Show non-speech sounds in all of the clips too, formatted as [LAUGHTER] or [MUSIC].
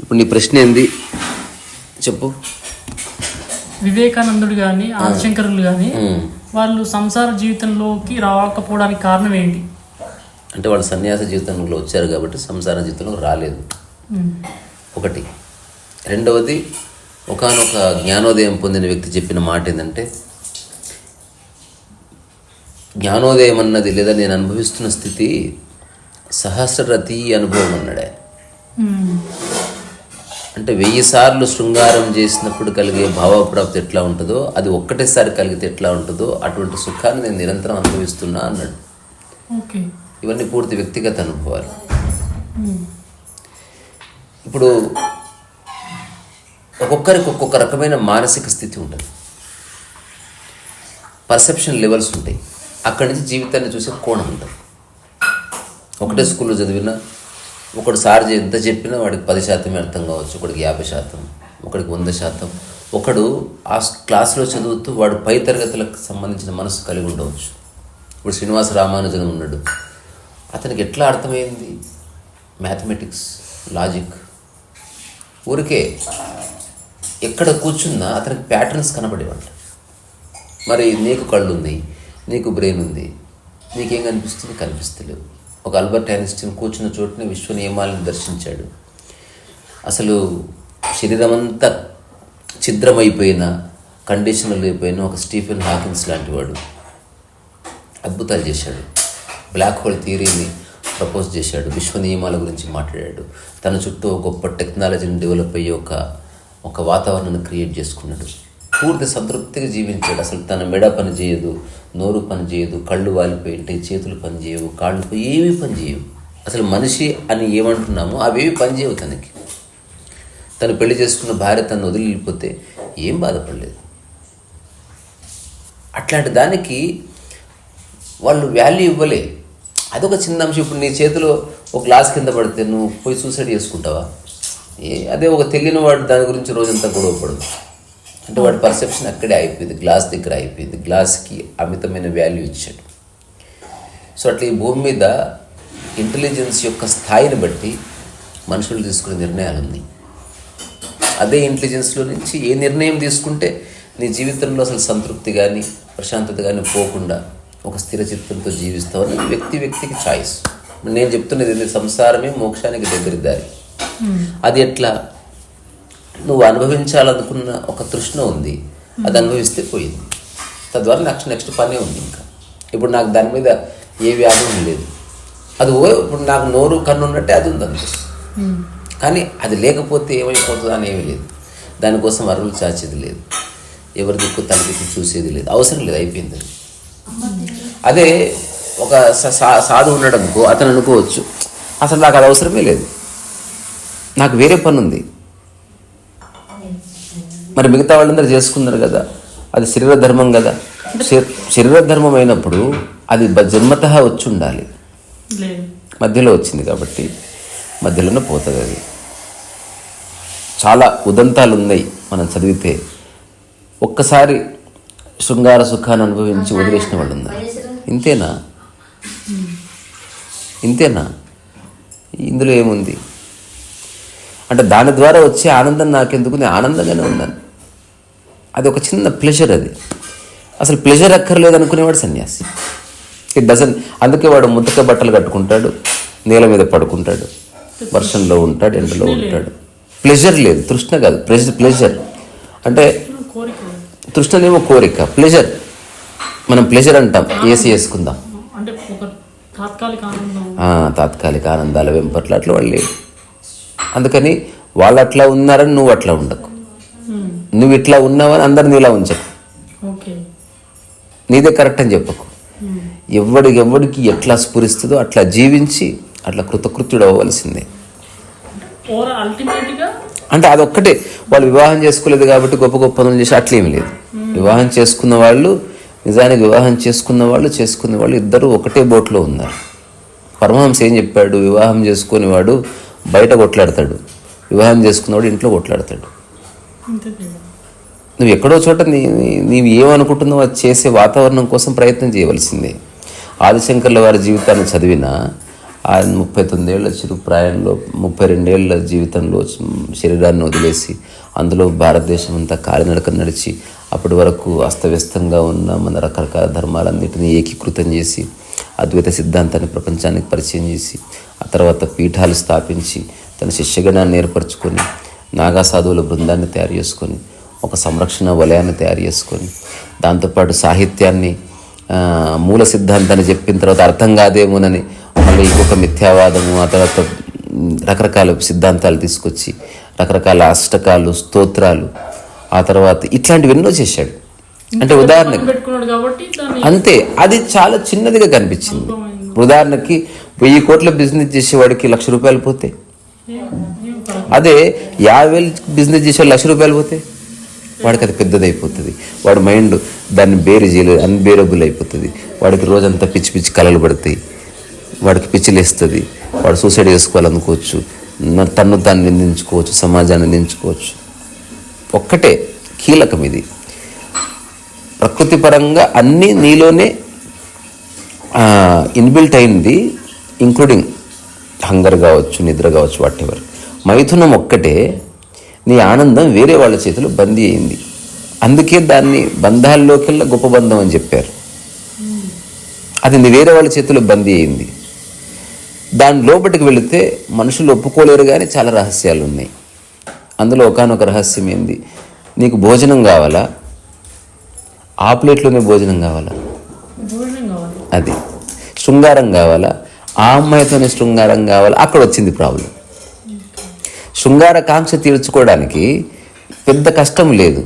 ఇప్పుడు నీ ప్రశ్న ఏంది? చెప్పు. వివేకానందుడు కానీ ఆదిశంకరులు కానీ. వాళ్ళు సంసార జీవితంలోకి రాకపోవడానికి కారణం ఏంటి? అంటే వాళ్ళు సన్యాస జీవితంలో వచ్చారు కాబట్టి సంసార జీవితంలో రాలేదు. ఒకటి. రెండవది ఒకానొక జ్ఞానోదయం పొందిన వ్యక్తి చెప్పిన మాట ఏంటంటే జ్ఞానోదయం అన్నది లేదా నేను అనుభవిస్తున్న స్థితి సహస్రరతి అనుభవం అన్నాడు. అంటే వెయ్యి సార్లు శృంగారం చేసినప్పుడు కలిగే భావప్రాప్తి ఎట్లా ఉంటుందో అది ఒక్కటేసారి కలిగితే ఎట్లా ఉంటుందో అటువంటి సుఖాన్ని నేను నిరంతరం అనుభవిస్తున్నా అన్నాడు. ఓకే. ఇవన్నీ పూర్తి వ్యక్తిగత అనుభవాలు. ఇప్పుడు ఒక్కొక్కరికి ఒక్కొక్క రకమైన మానసిక స్థితి ఉంటుంది. పర్సెప్షన్ లెవెల్స్ ఉంటాయి. అక్కడి నుంచి జీవితాన్ని చూసే కోణం ఉంటుంది. ఒకటే స్కూల్లో చదివినా ఒకడు సార్ ఎంత చెప్పినా వాడికి పది శాతమే అర్థం కావచ్చు ఒకడికి యాభై శాతం ఒకడికి వంద శాతం. ఒకడు ఆ క్లాస్లో చదువుతూ వాడు పై తరగతులకు సంబంధించిన మనసు కలిగి ఉండవచ్చు. ఇప్పుడు శ్రీనివాస రామానుజన్ ఉన్నాడు. అతనికి ఎట్లా అర్థమైంది? Mathematics logic. ఊరికే ఎక్కడ కూర్చున్నా అతనికి ప్యాటర్న్స్ కనబడేవంట మరి నీకు కళ్ళు ఉన్నాయి నీకు బ్రెయిన్ ఉంది నీకేం కనిపిస్తుంది? కనిపిస్తలేవు ఒక అల్బర్ట్ ఐన్స్టీన్ కూర్చున్న చోటుని విశ్వ నియమాలను దర్శించాడు. అసలు శరీరం అంతా ఛిద్రమైపోయిన కండిషనల్ అయిపోయిన ఒక స్టీఫెన్ హాకిన్స్ లాంటి వాడు అద్భుతాలు చేశాడు. బ్లాక్ హోల్ థియరీని ప్రపోజ్ చేశాడు. విశ్వ నియమాల గురించి మాట్లాడాడు. తన చుట్టూ గొప్ప టెక్నాలజీని డెవలప్ అయ్యి ఒక ఒక వాతావరణాన్ని క్రియేట్ చేసుకున్నాడు. పూర్తి సంతృప్తిగా జీవించాడు. అసలు తన మెడ పని చేయదు నోరు పని చేయదు కళ్ళు వాలిపోయి చేతులు పని చేయవు కాళ్ళు పోయి ఏమీ పని చేయవు. అసలు మనిషి అని ఏమంటున్నామో అవేవి పని చేయవు తనకి. తను పెళ్ళి చేసుకున్న భార్య తను వదిలి వెళ్ళిపోతే ఏం బాధపడలేదు. అట్లాంటి దానికి వాళ్ళు వాల్యూ ఇవ్వలే. అదొక చిన్న అంశం. ఇప్పుడు నీ చేతిలో ఒక గ్లాస్ కింద పడితే నువ్వు పోయి సూసైడ్ చేసుకుంటావా? ఏ అదే ఒక తెలియని వాడు దాని గురించి రోజంతా గొడవ పడదు. అంటే వాడి పర్సెప్షన్ అక్కడే అయిపోయింది గ్లాస్ దగ్గర అయిపోయింది. గ్లాస్కి అమితమైన వాల్యూ ఇచ్చాడు. సో అట్లా ఈ భూమి మీద ఇంటెలిజెన్స్ యొక్క స్థాయిని బట్టి మనుషులు తీసుకునే నిర్ణయాలు ఉన్నాయి. అదే ఇంటెలిజెన్స్లో నుంచి ఏ నిర్ణయం తీసుకుంటే నీ జీవితంలో అసలు సంతృప్తి కానీ ప్రశాంతత కానీ పోకుండా ఒక స్థిర చిత్తంతో జీవిస్తావని వ్యక్తి వ్యక్తికి చాయిస్ నేను చెప్తున్నది సంసారమే మోక్షానికి దగ్గరి దారి. అది ఎట్లా? నువ్వు అనుభవించాలనుకున్న ఒక తృష్ణ ఉంది. అది అనుభవిస్తే పోయింది. తద్వారా నెక్స్ట్ నెక్స్ట్ పనే ఉంది ఇంకా. ఇప్పుడు నాకు దాని మీద ఏ వ్యాపనం లేదు అది ఓ ఇప్పుడు నాకు నోరు కన్ను ఉన్నట్టే అది ఉంది అంతే. కానీ అది లేకపోతే ఏమైపోతుందో అని ఏమీ లేదు. దానికోసం అరువులు చాచేది లేదు. ఎవరి దిక్కు తన దిక్కు చూసేది లేదు. అవసరం లేదు అయిపోయింది అది. అదే ఒక స- సా- సాధు ఉన్నాడు అనుకో అతను అనుకోవచ్చు అసలు నాకు అది అవసరమే లేదు. నాకు వేరే పని ఉంది. మరి మిగతా వాళ్ళందరూ చేసుకున్నారు కదా. అది శరీర ధర్మం కదా. శరీ- శరీర ధర్మం అయినప్పుడు అది జన్మతః వచ్చి ఉండాలి మధ్యలో వచ్చింది కాబట్టి మధ్యలోనే పోతుంది అది. చాలా ఉదంతాలు ఉన్నాయి మనం చదివితే. ఒక్కసారి శృంగార సుఖాన్ని అనుభవించి వదిలేసిన వాళ్ళు ఉన్నారు ఇంతేనా? ఇంతేనా? ఇందులో ఏముంది? అంటే దాని ద్వారా వచ్చే ఆనందం నాకెందుకు? నేను ఆనందంగానే ఉన్నాను. అది ఒక చిన్న ప్లెజర్ అది. అసలు ప్లెజర్ అక్కర్లేదు అనుకునేవాడు సన్యాసి. ఇట్ డజన్ అందుకే వాడు ముతక బట్టలు కట్టుకుంటాడు నేల మీద పడుకుంటాడు వర్షంలో ఉంటాడు ఎండలో ఉంటాడు. ప్లెజర్ లేదు తృష్ణ కాదు ప్లెజర్ ప్లెజర్ అంటే తృష్ణనేమో కోరిక ప్లెజర్ మనం ప్లెజర్ అంటాం ఏసీ వేసుకుందాం. తాత్కాలిక ఆనందాల వెంపట్ల అట్లా వాళ్ళు అందుకని వాళ్ళు అట్లా ఉన్నారని నువ్వు అట్లా ఉండకు. నువ్వు ఇట్లా ఉన్నావని అందరిని ఇలా ఉంచకు. నీదే కరెక్ట్ అని చెప్పకు. ఉమ్. ఎవడికి ఎవడికి ఎట్లా స్ఫురిస్తుందో అట్లా జీవించి అట్లా కృతకృత్యుడు అవ్వవలసిందే. అంటే అదొక్కటే. వాళ్ళు వివాహం చేసుకోలేదు కాబట్టి గొప్ప గొప్ప పనులు చేసి అట్లేమి లేదు. వివాహం చేసుకున్న వాళ్ళు నిజానికి వివాహం చేసుకున్న వాళ్ళు చేసుకున్న వాళ్ళు ఇద్దరు ఒకటే బోట్లో ఉన్నారు. పరమహంస ఏం చెప్పాడు? వివాహం చేసుకుని వాడు బయట కొట్లాడతాడు. వివాహం చేసుకున్నవాడు ఇంట్లో కొట్లాడతాడు. నువ్వు ఎక్కడో చోట నీ నీవు ఏమనుకుంటున్నావో అది చేసే వాతావరణం కోసం ప్రయత్నం చేయవలసిందే. ఆదిశంకర్ల వారి జీవితాన్ని చదివినా ఆయన ముప్పై తొమ్మిదేళ్ళ చిరు ప్రాయంలో ముప్పై రెండేళ్ళ జీవితంలో శరీరాన్ని వదిలేసి అందులో భారతదేశం అంతా కాలినడక నడిచి అప్పటి వరకు అస్తవ్యస్తంగా ఉన్న మన రకరకాల ధర్మాలన్నింటినీ ఏకీకృతం చేసి అద్వైత సిద్ధాంతాన్ని ప్రపంచానికి పరిచయం చేసి ఆ తర్వాత పీఠాలు స్థాపించి తన శిష్యగణాన్ని ఏర్పరచుకొని నాగా సాధువుల బృందాన్ని తయారు చేసుకొని ఒక సంరక్షణ వలయాన్ని తయారు చేసుకొని దాంతోపాటు సాహిత్యాన్ని మూల సిద్ధాంతాన్ని చెప్పిన తర్వాత అర్థం కాదేమోనని మళ్ళీ ఇంకొక మిథ్యావాదము ఆ తర్వాత రకరకాల సిద్ధాంతాలు తీసుకొచ్చి రకరకాల అష్టకాలు స్తోత్రాలు ఆ తర్వాత ఇట్లాంటివి ఎన్నో చేశాడు. అంటే ఉదాహరణకి అంతే అది చాలా చిన్నదిగా కనిపించింది. ఉదాహరణకి వెయ్యి కోట్ల బిజినెస్ చేసేవాడికి లక్ష రూపాయలు పోతే. అదే యాభై వేలు బిజినెస్ చేసే లక్ష రూపాయలు పోతే వాడికి అది పెద్దది అయిపోతుంది వాడి మైండ్ దాన్ని బేరు చేయలేదు అన్బేరబుల్ అయిపోతుంది. వాడికి రోజంతా పిచ్చి పిచ్చి కలలు పడతాయి. వాడికి పిచ్చిలేస్తుంది. వాడు సూసైడ్ చేసుకోవాలనుకోవచ్చు తన్ను తాను నిందించుకోవచ్చు సమాజాన్ని నిందించుకోవచ్చు. ఒక్కటే కీలకం ఇది. ప్రకృతి పరంగా అన్నీ నీలోనే ఇన్బిల్ట్ అయింది ఇంక్లూడింగ్ హంగర్ కావచ్చు నిద్ర కావచ్చు వాట్ ఎవర్ మైథునం ఒక్కటే నీ ఆనందం వేరే వాళ్ళ చేతిలో బందీ అయింది. అందుకే దాన్ని బంధాల్లోకెల్లా గొప్ప బంధం అని చెప్పారు. అది నీ వేరే వాళ్ళ చేతిలో బందీ అయింది. దాని లోపలికి వెళితే మనుషులు ఒప్పుకోలేరు కానీ చాలా రహస్యాలు ఉన్నాయి అందులో ఒకనొక రహస్యం ఏంది? నీకు భోజనం కావాలా? ఆ ప్లేట్లోనే భోజనం కావాలా? భోజనం కావాలి. అది. శృంగారం కావాలా? ఆ అమ్మాయితోనే శృంగారం కావాలా? అక్కడ వచ్చింది ప్రాబ్లం. శృంగార కాంక్ష తీర్చుకోవడానికి పెద్ద కష్టం లేదు.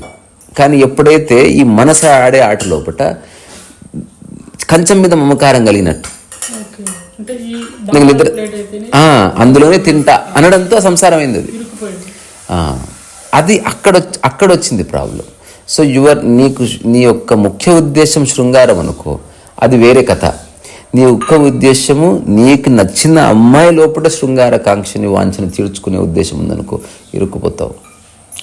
కానీ ఎప్పుడైతే ఈ మనసు ఆడే ఆట లోపట కంచం మీద మమకారం కలిగినట్టు. నిద్ర అందులోనే తింటా అనడంతో సంసారం అయింది అది. అది అక్కడ అక్కడ వచ్చింది ప్రాబ్లం. సో యువర్ నీకు నీ యొక్క ముఖ్య ఉద్దేశం శృంగారం అనుకో అది వేరే కథ. నీ ఒక్క ఉద్దేశము నీకు నచ్చిన అమ్మాయి లోపల శృంగార కాంక్షని వాంఛని తీర్చుకునే ఉద్దేశం ఉందనుకో ఇరుక్కుపోతావు.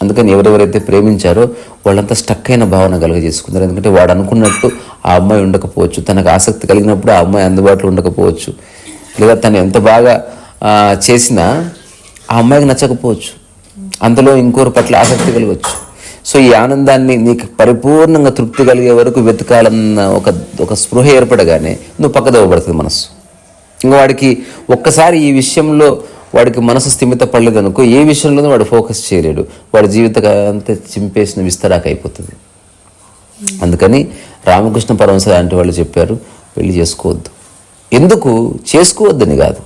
అందుకని ఎవరెవరైతే ప్రేమించారో వాళ్ళంతా స్టక్ అయిన భావన కలుగజేసుకున్నారు ఎందుకంటే వాడు అనుకున్నట్టు ఆ అమ్మాయి ఉండకపోవచ్చు. తనకు ఆసక్తి కలిగినప్పుడు ఆ అమ్మాయి అందుబాటులో ఉండకపోవచ్చు. లేదా తను ఎంత బాగా చేసినా ఆ అమ్మాయికి నచ్చకపోవచ్చు. అందులో ఇంకోరు పట్ల ఆసక్తి కలగవచ్చు సో ఈ ఆనందాన్ని నీకు పరిపూర్ణంగా తృప్తి కలిగే వరకు వెతకాలన్న ఒక ఒక స్పృహ ఏర్పడగానే నువ్వు పక్కదవ్వబడుతుంది మనసు ఇంకా వాడికి ఒక్కసారి ఈ విషయంలో వాడికి మనసు స్థిమిత పడలేదనుకో ఏ విషయంలోనూ వాడు ఫోకస్ చేయలేడు. వాడి జీవిత అంతా చింపేసిన విస్తరాక అయిపోతుంది. అందుకని రామకృష్ణ పరమశ లాంటి వాళ్ళు చెప్పారు పెళ్ళి చేసుకోవద్దు. ఎందుకు? చేసుకోవద్దని కాదు.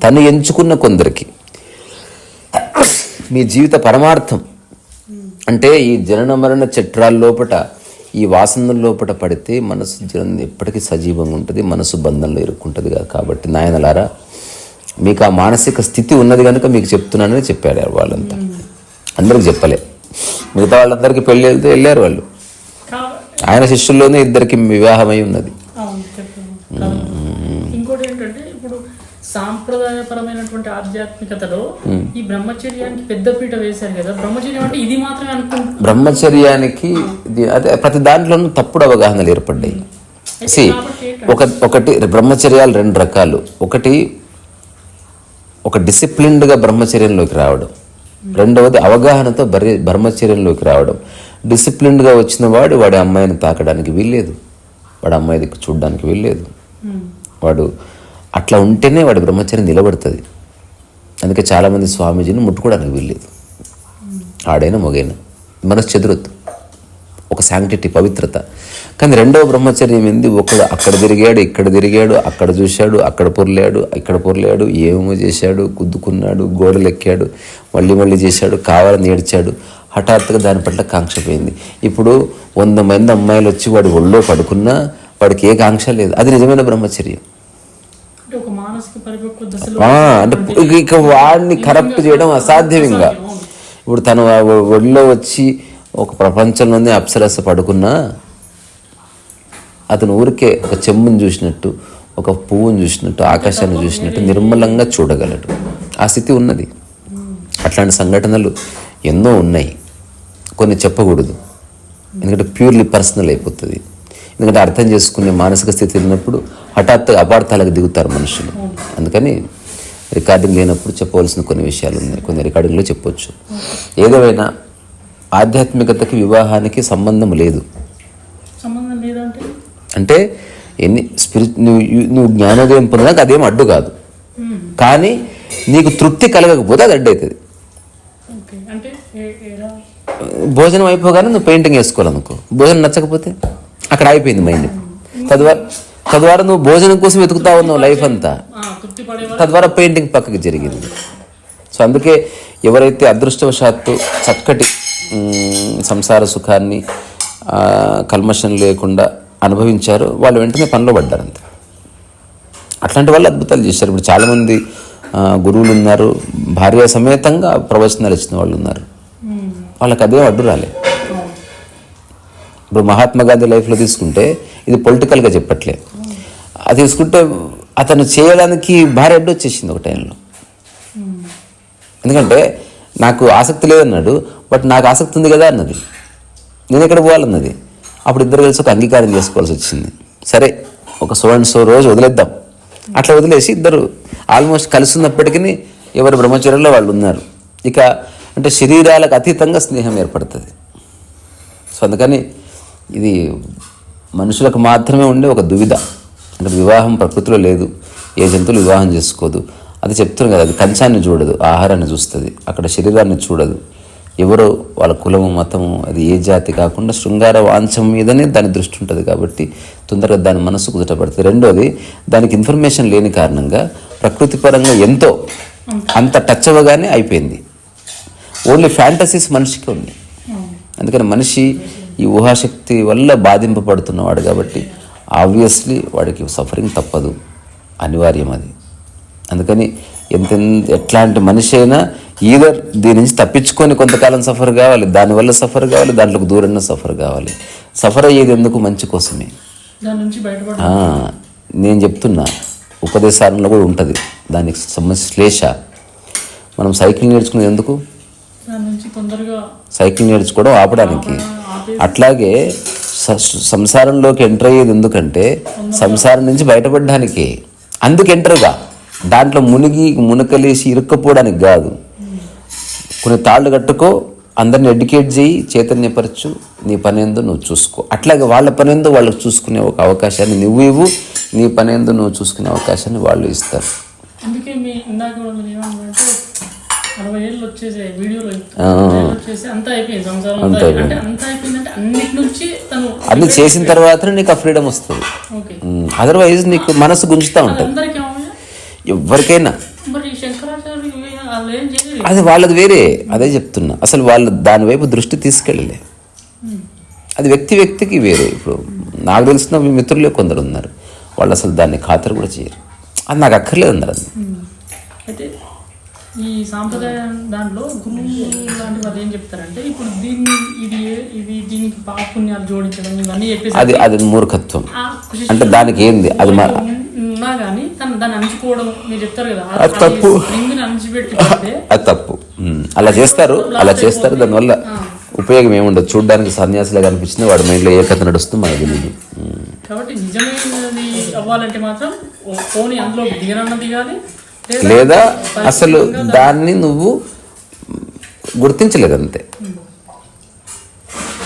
తను ఎంచుకున్న కొందరికి. మీ జీవిత పరమార్థం అంటే ఈ జనన మరణ చట్రాల లోపట ఈ వాసనల లోపట పడితే మనసు జనం ఎప్పటికీ సజీవంగా ఉంటుంది మనసు బంధంలో ఇరుక్కుంటుంది కదా కాబట్టి. నాయనలారా మీకు ఆ మానసిక స్థితి ఉన్నది కనుక మీకు చెప్తున్నానని చెప్పారు వాళ్ళంతా. అందరికి చెప్పలే. మిగతా వాళ్ళందరికీ పెళ్ళి వెళ్తే వెళ్ళారు వాళ్ళు. ఆయన శిష్యుల్లోనే ఇద్దరికి వివాహమై ఉన్నది అవును చెప్పాను కాబట్టి ఇంకోటి ఏంటంటే ఇప్పుడు సాంప్రదాయపరమైనటువంటి ఆధ్యాత్మికతలో ఈ బ్రహ్మచర్యానికి పెద్దపీట వేశారు కదా. బ్రహ్మచర్యం అంటే ఇది మాత్రమే అనుకుంటున్నాం బ్రహ్మచర్యానికి అదే ప్రతి దాంట్లోనూ తప్పుడు అవగాహనలు ఏర్పడ్డాయి. సి ఒక ఒకటి బ్రహ్మచర్యాలు రెండు రకాలు. ఒకటి ఒక డిసిప్లిన్డ్గా బ్రహ్మచర్యంలోకి రావడం. రెండవది అవగాహనతో బరి బ్రహ్మచర్యంలోకి రావడం. డిసిప్లిన్డ్గా వచ్చిన వాడు వాడి అమ్మాయిని తాకడానికి వీల్లేదు. వాడి అమ్మాయి చూడడానికి వీల్లేదు. వాడు అట్లా ఉంటేనే వాడి బ్రహ్మచర్యం నిలబడుతుంది. అందుకే చాలామంది స్వామీజీని ముట్టుకోవడానికి వీల్లేదు. ఆడైనా మొగైనా. మనసు చెదరొద్దు. ఒక శాంక్టిటీ పవిత్రత. కానీ రెండవ బ్రహ్మచర్యం ఏంది? ఒకడు అక్కడ తిరిగాడు ఇక్కడ తిరిగాడు అక్కడ చూశాడు అక్కడ పొర్లాడు ఇక్కడ పొర్లాడు ఏమేమో చేశాడు గుద్దుకున్నాడు గోడలు ఎక్కాడు మళ్ళీ మళ్ళీ చేశాడు కావాలని ఏడ్చాడు. హఠాత్తుగా దాని పట్ల కాంక్ష పోయింది. ఇప్పుడు వంద మంది అమ్మాయిలు వచ్చి వాడి ఒళ్ళో పడుకున్నా వాడికి ఏ కాంక్ష లేదు. అది నిజమైన బ్రహ్మచర్యం. అంటే ఇక- ఇక వాడిని కరప్ట్ చేయడం అసాధ్యం ఇంకా ఇప్పుడు తను ఒడిలో వచ్చి ఒక ప్రపంచంలోనే అప్సరస పడుకున్నా అతను ఊరికే ఒక చెమ్ముని చూసినట్టు ఒక పువ్వుని చూసినట్టు ఆకాశాన్ని చూసినట్టు నిర్మలంగా చూడగలడు. ఆ స్థితి ఉన్నది. అట్లాంటి సంఘటనలు ఎన్నో ఉన్నాయి. కొన్ని చెప్పకూడదు. ఎందుకంటే ప్యూర్లీ పర్సనల్ అయిపోతుంది. ఎందుకంటే అర్థం చేసుకునే మానసిక స్థితి ఉన్నప్పుడు హఠాత్తుగా అపార్థాలకు దిగుతారు మనుషులు. అందుకని రికార్డింగ్ లేనప్పుడు చెప్పవలసిన కొన్ని విషయాలు ఉన్నాయి. కొన్ని రికార్డింగ్లో చెప్పొచ్చు. ఏదేమైనా ఆధ్యాత్మికతకి వివాహానికి సంబంధం లేదు. అంటే ఎన్ని స్పిరిట్ నువ్వు నువ్వు జ్ఞానోదయం పొందడానికి అదేం అడ్డు కాదు. కానీ నీకు తృప్తి కలగకపోతే అది అడ్డు అవుతుంది ఓకే. అంటే ఏ- ఎలా? భోజనం అయిపోగానే నువ్వు పెయింటింగ్ వేసుకోవాలనుకో. భోజనం నచ్చకపోతే? అక్కడ అయిపోయింది మైండ్ తద్వారా తద్వారా నువ్వు భోజనం కోసం వెతుకుతా ఉన్నావు లైఫ్ అంతా. తద్వారా పెయింటింగ్ పక్కకి జరిగింది. సో అందుకే ఎవరైతే అదృష్టవశాత్తు చక్కటి సంసార సుఖాన్ని ఆ, కల్మషం లేకుండా అనుభవించారో వాళ్ళు వెంటనే పనిలో పడ్డారంత అట్లాంటి వాళ్ళు అద్భుతాలు చేశారు. ఇప్పుడు చాలామంది గురువులు ఉన్నారు. భార్య సమేతంగా ప్రవచనాలు ఇచ్చిన వాళ్ళు ఉన్నారు. వాళ్ళకి అదే అడ్డు రాలేదు ఇప్పుడు మహాత్మా గాంధీ లైఫ్లో తీసుకుంటే ఇది పొలిటికల్గా చెప్పట్లే అది తీసుకుంటే అతను చేయడానికి భార్య అడ్డు వచ్చేసింది ఒక టైంలో. ఎందుకంటే నాకు ఆసక్తి లేదన్నాడు బట్ నాకు ఆసక్తి ఉంది కదా అన్నది. నేను ఎక్కడ పోవాలన్నది. అప్పుడు ఇద్దరు కలిసి ఒక అంగీకారం చేసుకోవాల్సి వచ్చింది. సరే ఒక సో అండ్ సో రోజు వదిలేద్దాం. అట్లా వదిలేసి ఇద్దరు ఆల్మోస్ట్ కలిసి ఉన్నప్పటికీ ఎవరు బ్రహ్మచర్యంలో వాళ్ళు ఉన్నారు. ఇక అంటే శరీరాలకు అతీతంగా స్నేహం ఏర్పడుతుంది. సో అందుకని ఇది మనుషులకు మాత్రమే ఉండే ఒక దువిధ. అంటే వివాహం ప్రకృతిలో లేదు. ఏ జంతువులు వివాహం చేసుకోదు. అది చెప్తున్నాను కదా అది కంచాన్ని చూడదు ఆహారాన్ని చూస్తుంది. అక్కడ శరీరాన్ని చూడదు. ఎవరో వాళ్ళ కులము మతము అది ఏ జాతి కాకుండా శృంగార వాంఛం మీదనే దాని దృష్టి ఉంటుంది కాబట్టి తొందరగా దాని మనసు కుదుటపడుతుంది రెండోది దానికి ఇన్ఫర్మేషన్ లేని కారణంగా ప్రకృతి పరంగా ఎంతో అంత టచ్ అవ్వగానే అయిపోయింది. ఓన్లీ ఫ్యాంటసీస్ మనిషికి ఉంది. అందుకని మనిషి ఈ ఊహాశక్తి వల్ల బాధింపబడుతున్నవాడు కాబట్టి ఆబ్వియస్లీ వాడికి సఫరింగ్ తప్పదు. అనివార్యం అది. అందుకని ఎంత ఎట్లాంటి మనిషి అయినా ఈధర్ దీని నుంచి తప్పించుకొని కొంతకాలం సఫర్ కావాలి దానివల్ల సఫర్ కావాలి దాంట్లోకి దూరంగా సఫర్ కావాలి. సఫర్ అయ్యేది ఎందుకు మంచి కోసమే? నేను చెప్తున్నా ఉపదేశాలలో కూడా ఉంటుంది. దానికి సంబంధించి శ్లేష. మనం సైకిల్ నేర్చుకునేది ఎందుకు? సైకిల్ నేర్చుకోవడం ఆపడానికి. అట్లాగే సంసారంలోకి ఎంటర్ అయ్యేది ఎందుకంటే సంసారం నుంచి బయటపడడానికి. అందుకు ఎంటర్గా దాంట్లో మునిగి మునకలేసి ఇరుక్కపోవడానికి కాదు. కొన్ని తాళ్ళు కట్టుకో అందరిని ఎడ్యుకేట్ చేయి చైతన్యపరచు నీ పనేందో నువ్వు చూసుకో. అట్లాగే వాళ్ళ పనేందో వాళ్ళకి చూసుకునే ఒక అవకాశాన్ని నువ్వు ఇవ్వు నీ పనేందో నువ్వు చూసుకునే అవకాశాన్ని వాళ్ళు ఇస్తారు. అందుకే మీ ఇందాక కూడా మీరు ఏమన్నారంటే అరవై ఏళ్ళు వచ్చేసాయి వీడియోలో. ఆ. వచ్చేసి అంతా అయిపోయింది సంసారం అంతా అన్నిటి నుంచి తను అన్ని చేసిన తర్వాత నీకు ఆ ఫ్రీడమ్ వస్తుంది. అదర్వైజ్ నీకు మనసు గుంజుతూ ఉంటుంది. ఎవరికైనా. అది వాళ్ళది వేరే. అదే చెప్తున్నా. అసలు వాళ్ళు దాని వైపు దృష్టి తీసుకెళ్ళలే. అది వ్యక్తి వ్యక్తికి వేరే. ఇప్పుడు నాకు తెలిసిన మీ మిత్రులే కొందరు ఉన్నారు. వాళ్ళు అసలు దాన్ని ఖాతరు కూడా చేయరు. అది నాకు అక్కర్లేదు అన్నారు అది ఈ సాంప్రదాయం దాంట్లో గురువు లాంటి వాళ్ళు ఏం చెప్తారంటే ఇప్పుడు దీన్ని ఇది ఇది దీనికి పాపుణ్యాలు జోడించడం ఇవన్నీ చెప్పేసి అది అది మూర్ఖత్వం అంటే దానికి ఏంది అది మా ఉన్నా కానీ తను దాన్ని అణచుకోవడం మీరు చెప్తారు కదా తప్పు. పెడితే [LAUGHS] అది తప్పు. అలా చేస్తారు అలా చేస్తారు దానివల్ల ఉపయోగం ఏముండదు చూడడానికి సన్యాసిలాగా అనిపించింది వాడి మైండ్లో ఏ కథ నడుస్తుందో మనకు తెలియదు. కాబట్టి నిజమైనది అవ్వాలంటే మాత్రం పోనీ అందులో దిగనన్న దిగాలి లేదా అసలు దాన్ని నువ్వు గుర్తించలేదు అంతే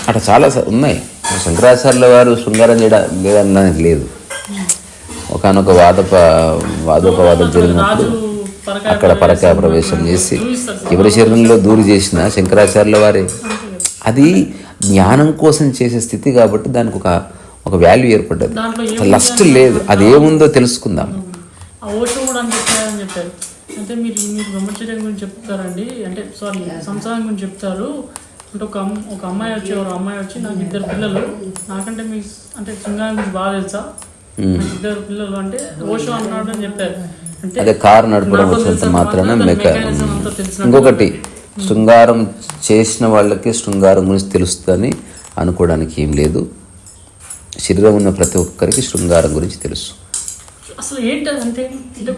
అట్లా చాలా ఉన్నాయి. శంకరాచార్యుల వారు శృంగారం చేయడం లేదన్నది లేదు. ఒకనొక వాదప వాదోపవాదం జరిగినప్పుడు అక్కడ పరకాయ ప్రవేశం చేసి ఎవరి శరీరంలో దూరి చేసిన శంకరాచార్యుల వారే. అది జ్ఞానం కోసం చేసే స్థితి కాబట్టి దానికి ఒక ఒక వాల్యూ ఏర్పడ్డది. లస్ట్ లేదు. అది ఏముందో తెలుసుకుందాం ఆ ఓషో కూడా అని చెప్పారని చెప్పారు అంటే మీరు మీరు బ్రహ్మచర్యం గురించి చెప్తారండి. అంటే సారీ సంసారం గురించి చెప్తారు. అంటే ఒక ఒక అమ్మాయి వచ్చి ఒక అమ్మాయి వచ్చి నాకు ఇద్దరు పిల్లలు. నాకంటే మీ అంటే శృంగారం గురించి బాగా తెలుసా? నాకు ఇద్దరు పిల్లలు అంటే ఓషో అన్నాడు అని చెప్పారు. అంటే అదే కారు నడపడం నాకు వచ్చినంత తెలిసినంత మాత్రాన మాత్రం మెక మెకానిజం ఇంకొకటి శృంగారం చేసిన వాళ్ళకి శృంగారం గురించి తెలుస్తుందని అనుకోవడానికి ఏం లేదు. శరీరం ఉన్న ప్రతి ఒక్కరికి శృంగారం గురించి తెలుసు. అసలు ఏంటి అది అంటే అంటే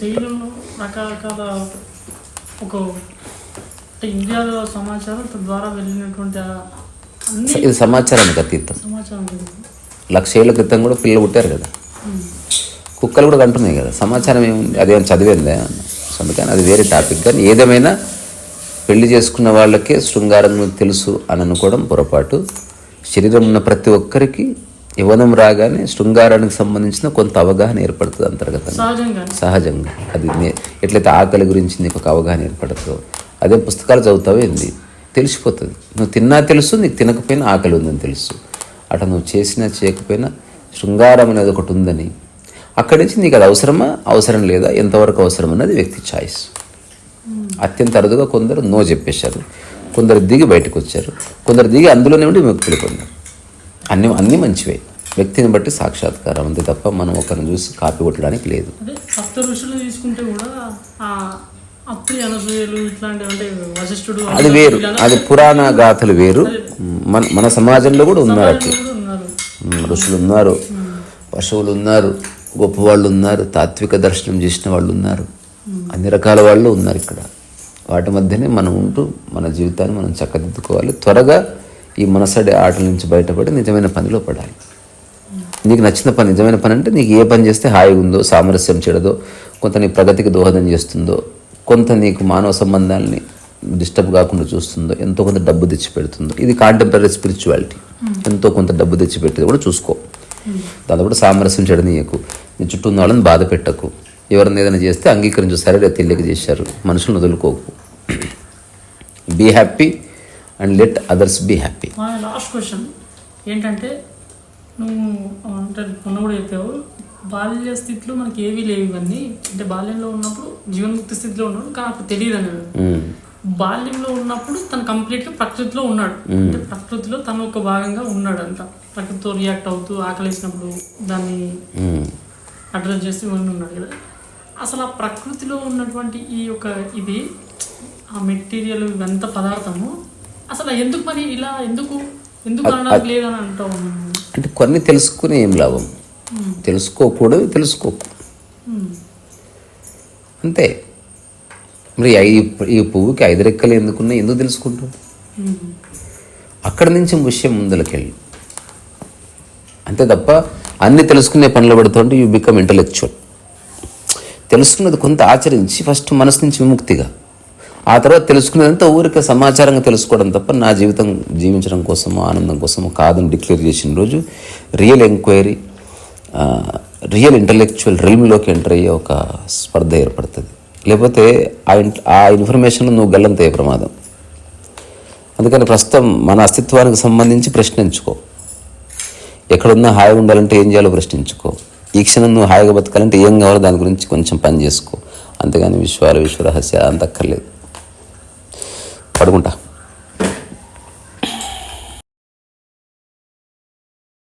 శరీరంలో రకరకాల ఒక అంటే ఇండియాలో సమాచారం తద్వారా వెళ్ళినటువంటి ఇది సమాచారానికి అతీతం సమాచారం గురించి. లక్ష ఏళ్ళ క్రితం కూడా పిల్లలు పుట్టారు కదా. కుక్కలు కూడా కంటున్నాయి కదా. సమాచారం ఏముంది అదేం చదివిందే? అందుకని అది వేరే టాపిక్. కానీ ఏదేమైనా పెళ్ళి చేసుకున్న వాళ్ళకే శృంగారం తెలుసు అని అనుకోవడం పొరపాటు. శరీరం ఉన్న ప్రతి ఒక్కరికి యవనం రాగానే శృంగారానికి సంబంధించిన కొంత అవగాహన ఏర్పడుతుంది అంతర్గతంగా. సహజంగా. అది ఎట్లయితే ఆకలి గురించి నీకు ఒక అవగాహన ఏర్పడుతుందో అదే పుస్తకాలు చదువుతావే ఏంది? తెలిసిపోతుంది. నువ్వు తిన్నా తెలుసు నీకు తినకపోయినా ఆకలి ఉందని తెలుసు. అట్లా నువ్వు చేసినా చేయకపోయినా శృంగారం అనేది ఒకటి ఉందని అక్కడి నుంచి నీకు అది అవసరమా? అవసరం లేదా? ఎంతవరకు అవసరం అన్నది వ్యక్తి ఛాయిస్. అత్యంత అరుదుగా కొందరు నో చెప్పేశారు. కొందరు దిగి బయటకు వచ్చారు. కొందరు దిగి అందులోనే ఉండి ముక్తులు పొందారు. అన్ని అన్నీ మంచివే. వ్యక్తిని బట్టి సాక్షాత్కారం అంతే తప్ప మనం ఒకరిని చూసి కాపీ కొట్టడానికి లేదు. సప్త ఋషులు తీసుకుంటే కూడా అది వేరు. అది పురాణ గాథలు వేరు. మన మన సమాజంలో కూడా ఉన్నారు అట్లా. ఋషులు ఉన్నారు. పశువులు ఉన్నారు. గొప్పవాళ్ళు ఉన్నారు. తాత్విక దర్శనం చేసిన వాళ్ళు ఉన్నారు. అన్ని రకాల వాళ్ళు ఉన్నారు ఇక్కడ. వాటి మధ్యనే మనం ఉంటూ మన జీవితాన్ని మనం చక్కదిద్దుకోవాలి. త్వరగా ఈ మనసడి ఆటల నుంచి బయటపడి నిజమైన పనిలో పడాలి. నీకు నచ్చిన పని నిజమైన పని అంటే నీకు ఏ పని చేస్తే హాయిగా ఉందో సామరస్యం చెడదో కొంత నీ ప్రగతికి దోహదం చేస్తుందో కొంత నీకు మానవ సంబంధాలని డిస్టర్బ్ కాకుండా చూస్తుందో ఎంతో కొంత డబ్బు తెచ్చి పెడుతుందో ఇది కాంటెంపరీ స్పిరిచువాలిటీ ఎంతో కొంత డబ్బు తెచ్చి పెట్టేది కూడా చూసుకో. దాంతో కూడా సామరస్యం చెడనీయకు. నీ చుట్టూ ఉన్న వాళ్ళని బాధ పెట్టకు. ఎవరిని ఏదైనా చేస్తే అంగీకరించు సరే తెలియక చేశారు. మనుషులను వదులుకోకు. Be happy and let others be happy మా లాస్ట్ క్వశ్చన్ ఏంటంటే నువ్వు అంటే మొన్న కూడా చెప్పావు బాల్య స్థితిలో మనకి ఏవీ లేవు ఇవన్నీ. అంటే బాల్యంలో ఉన్నప్పుడు జీవన్ముక్తి స్థితిలో ఉన్నాడు కానీ అప్పుడు తెలియదు అనేది. బాల్యంలో ఉన్నప్పుడు తను కంప్లీట్గా ప్రకృతిలో ఉన్నాడు. అంటే ప్రకృతిలో తను ఒక భాగంగా ఉన్నాడు అంట ప్రకృతితో రియాక్ట్ అవుతూ ఆకలేసినప్పుడు దాన్ని అడ్రస్ చేసి ఇవన్నీ ఉన్నాడు కదా. అసలు ఆ ప్రకృతిలో ఉన్నటువంటి ఈ యొక్క ఇది ఆ మెటీరియల్ ఇవంతా పదార్థము అసలు ఎందుకు మరి ఇలా ఎందుకు? ఎందుకు అనడానికి లేదని అంటావు అంటే కొన్ని తెలుసుకుని ఏం లాభం? తెలుసుకోకూడదు తెలుసుకోకు. ఉమ్. అంతే. మరి ఈ పువ్వుకి ఐదు రెక్కలు ఎందుకున్నాయి ఎందుకు తెలుసుకుంటావు. అక్కడి నుంచి విషయం ముందలకెళ్ళి. అంతే తప్ప అన్ని తెలుసుకునే పనులు పడుతుంటే యూ బికమ్ ఇంటలెక్చువల్ తెలుసుకున్నది కొంత ఆచరించి ఫస్ట్ మనసు నుంచి విముక్తిగా. ఆ తర్వాత తెలుసుకునేదంతా ఊరికే సమాచారంగా తెలుసుకోవడం తప్ప నా జీవితం జీవించడం కోసమో ఆనందం కోసమో కాదని డిక్లేర్ చేసిన రోజు రియల్ ఎంక్వైరీ రియల్ ఇంటలెక్చువల్ రిల్మ్లోకి ఎంటర్ అయ్యే ఒక స్పర్ధ ఏర్పడుతుంది. లేకపోతే ఆ ఆ ఇన్ఫర్మేషన్ నువ్వు గల్లంతయ్యే ప్రమాదం. అందుకని ప్రస్తుతం మన అస్తిత్వానికి సంబంధించి ప్రశ్నించుకో. ఎక్కడున్నా హాయిగా ఉండాలంటే ఏం చేయాలో ప్రశ్నించుకో. ఈ క్షణం నువ్వు హాయిగా బతకాలంటే ఏం కావాలో దాని గురించి కొంచెం పని చేసుకో. అంతేగాని విశ్వాల విశ్వరహస్య అంత అక్కర్లేదు పడుకుంటా.